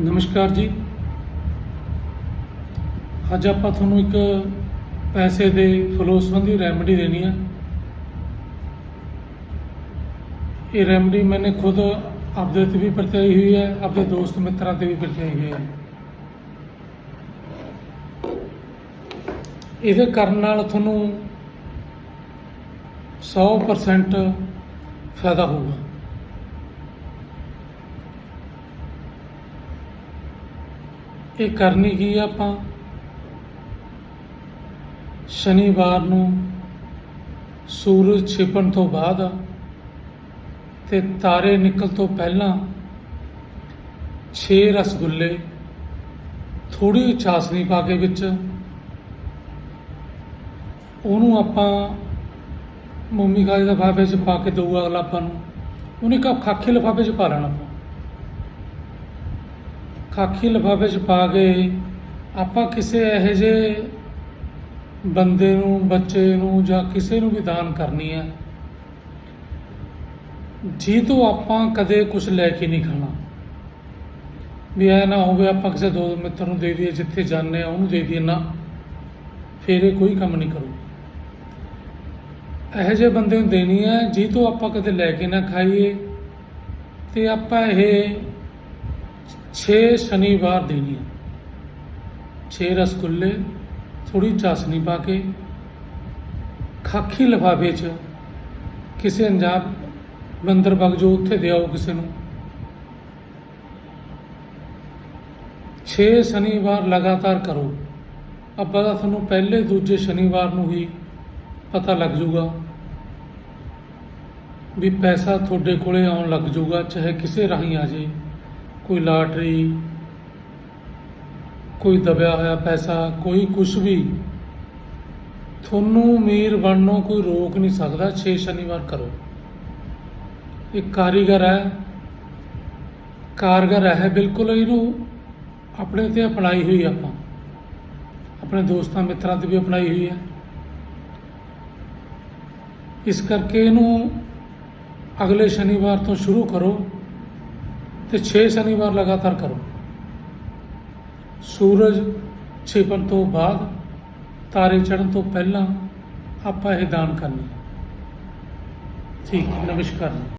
ਨਮਸਕਾਰ ਜੀ। ਅੱਜ ਆਪਾਂ ਤੁਹਾਨੂੰ ਇੱਕ ਪੈਸੇ ਦੇ ਫਲੋ ਸੰਬੰਧੀ ਰੈਮਡੀ ਦੇਣੀ ਹੈ ਇਹ ਰੈਮਡੀ ਮੈਨੇ ਖੁਦ ਆਪਦੇ ਤੇ ਵੀ ਪਰਚਾਈ ਹੋਈ ਹੈ ਆਪਣੇ ਦੋਸਤ ਮਿੱਤਰਾਂ ਤੇ ਵੀ ਪਰਚਾਈ ਹੋਈ ਹੈ। ਇਹਦੇ ਕਰਨ ਨਾਲ ਤੁਹਾਨੂੰ 100% ਫਾਇਦਾ ਹੋਊਗਾ। ਇਹ ਕਰਨੀ ਕੀ ਆ ਆਪਾਂ? ਸ਼ਨੀਵਾਰ ਨੂੰ ਸੂਰਜ ਛਿਪਣ ਤੋਂ ਬਾਅਦ ਤੇ ਤਾਰੇ ਨਿਕਲ ਤੋਂ ਪਹਿਲਾਂ 6 ਰਸਗੁੱਲੇ ਥੋੜੀ ਚਾਸਨੀ ਪਾ ਕੇ ਵਿੱਚ ਉਹਨੂੰ ਆਪਾਂ ਮੂੰਗੀ ਖਾਲੀ ਲਿਫਾਫੇ 'ਚ ਪਾ ਕੇ ਦਊਗਾ ਅਗਲਾ ਆਪਾਂ ਨੂੰ। ਉਹਨੇ ਕਾ ਖਾਖੇ ਲਿਫਾਫੇ 'ਚ ਪਾ ਲੈਣਾ ਆਪਾਂ ਖਾਖੀ ਲਿਫਾਫੇ 'ਚ ਪਾ ਕੇ ਆਪਾਂ ਕਿਸੇ ਇਹੋ ਜਿਹੇ ਬੰਦੇ ਨੂੰ, ਬੱਚੇ ਨੂੰ ਜਾਂ ਕਿਸੇ ਨੂੰ ਵੀ ਦਾਨ ਕਰਨੀ ਹੈ ਜੀ ਤੋਂ ਆਪਾਂ ਕਦੇ ਕੁਝ ਲੈ ਕੇ ਨਹੀਂ ਖਾਣਾ। ਵੀ ਐ ਨਾ ਹੋਵੇ ਆਪਾਂ ਕਿਸੇ ਦੋ ਮਿੱਤਰ ਨੂੰ ਦੇ ਦਈਏ, ਜਿੱਥੇ ਜਾਂਦੇ ਆ ਉਹਨੂੰ ਦੇ ਦਈਏ, ਨਾ। ਫਿਰ ਇਹ ਕੋਈ ਕੰਮ ਨਹੀਂ ਕਰੂ। ਇਹੋ ਜਿਹੇ ਬੰਦੇ ਨੂੰ ਦੇਣੀ ਹੈ ਜੀ ਤੋਂ ਆਪਾਂ ਕਦੇ ਲੈ ਕੇ ਨਾ ਖਾਈਏ, ਤੇ ਆਪਾਂ ਇਹ 6 ਸ਼ਨੀਵਾਰ ਦੇਣੀ ਹੈ 6 ਰਸਗੁੱਲੇ ਥੋੜੀ ਚਾਸਨੀ ਪਾ ਕੇ, ਖਾਕੀ ਲਿਫਾਫੇ 'ਚ ਕਿਸੇ ਅੰਜਾਬ ਬੰਦਰ ਬਗ ਜੋ ਉੱਥੇ ਦਿਆਓ ਕਿਸੇ ਨੂੰ। 6 ਸ਼ਨੀਵਾਰ ਲਗਾਤਾਰ ਕਰੋ। ਅੱਬਾ ਦਾ ਤੁਹਾਨੂੰ ਪਹਿਲੇ ਦੂਜੇ ਸ਼ਨੀਵਾਰ ਨੂੰ ਹੀ ਪਤਾ ਲੱਗ ਜਾਊਗਾ ਵੀ ਪੈਸਾ ਤੁਹਾਡੇ ਕੋਲੇ ਆਉਣ ਲੱਗ ਜਾਊਗਾ, ਚਾਹੇ ਕਿਸੇ ਰਾਹੀਂ ਆ ਜੇ ਕੋਈ ਲਾਟਰੀ, ਕੋਈ ਦਬਿਆ ਹੋਇਆ ਪੈਸਾ, ਕੋਈ ਕੁਝ ਵੀ, ਤੁਹਾਨੂੰ ਅਮੀਰ ਬਣਨੋਂ ਕੋਈ ਰੋਕ ਨਹੀਂ ਸਕਦਾ। 6 ਸ਼ਨੀਵਾਰ ਕਰੋ। ਇਹ ਕਾਰੀਗਰ ਹੈ, ਕਾਰਗਰ ਹੈ, ਬਿਲਕੁਲ ਇਹਨੂੰ ਆਪਣੇ ਤੇ ਅਪਣਾਈ ਹੋਈ ਆਪਾਂ। ਆਪਣੇ ਦੋਸਤਾਂ, ਮਿੱਤਰਾਂ ਤੇ ਵੀ ਅਪਣਾਈ ਹੋਈ ਹੈ ਇਸ ਕਰਕੇ ਇਹਨੂੰ ਅਗਲੇ ਸ਼ਨੀਵਾਰ ਤੋਂ ਸ਼ੁਰੂ ਕਰੋ। ਤੇ 6 ਸ਼ਨੀਵਾਰ ਲਗਾਤਾਰ ਕਰੋ। ਸੂਰਜ ਛਿਪਣ ਤੋਂ ਬਾਅਦ ਤਾਰੇ ਚੜ੍ਹਨ ਤੋਂ ਪਹਿਲਾਂ ਆਪਾਂ ਇਹ ਦਾਨ ਕਰਨੀ। ਠੀਕ, ਨਮਸਕਾਰ